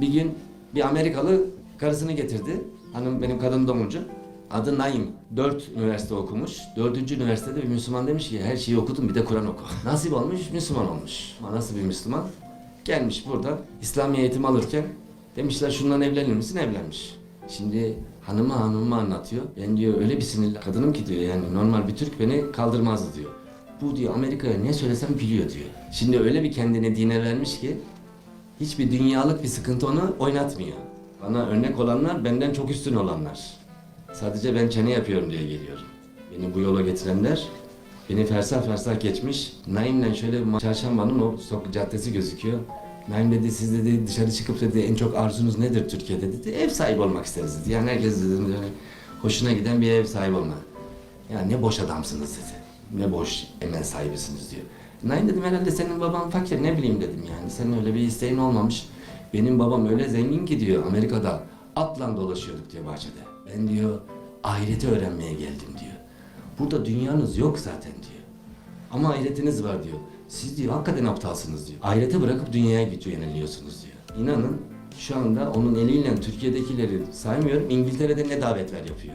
Bir gün bir Amerikalı karısını getirdi. Hanım benim kadın doğumcu. Adı Naim. Dört üniversite okumuş. Dördüncü üniversitede bir Müslüman demiş ki her şeyi okudum bir de Kur'an oku. Nasip olmuş Müslüman olmuş. Ama nasıl bir Müslüman? Gelmiş burada İslami eğitim alırken demişler şundan evlenir misin? Evlenmiş. Şimdi hanıma hanımıma anlatıyor. Ben diyor öyle bir sinirli kadınım ki diyor yani normal bir Türk beni kaldırmazdı diyor. Bu diyor Amerika'ya ne söylesem biliyor diyor. Şimdi öyle bir kendine dine vermiş ki hiçbir dünyalık bir sıkıntı onu oynatmıyor. Bana örnek olanlar benden çok üstün olanlar. Sadece ben çene yapıyorum diye geliyorum. Beni bu yola getirenler beni fersah fersah geçmiş. Naim'le şöyle çarşambanın o sokak caddesi gözüküyor. Naim dedi siz dedi dışarı çıkıp dedi en çok arzunuz nedir Türkiye'de dedi. Ev sahibi olmak isteriz dedi. Yani herkes dedi böyle hoşuna giden bir ev sahibi olmak. Ya ne boş adamsınız dedi. Ne boş emel sahibisiniz diyor. Naim dedim herhalde senin baban fakir ne bileyim dedim yani. Senin öyle bir isteğin olmamış. Benim babam öyle zengin ki diyor Amerika'da atla dolaşıyorduk diyor bahçede. Ben diyor ahireti öğrenmeye geldim diyor. Burada dünyanız yok zaten diyor. Ama ahiretiniz var diyor. Siz diyor hakikaten aptalsınız diyor. Ahirete bırakıp dünyaya gidiyor yöneliyorsunuz diyor. İnanın şu anda onun eliyle Türkiye'dekileri saymıyorum İngiltere'de ne davetler yapıyor.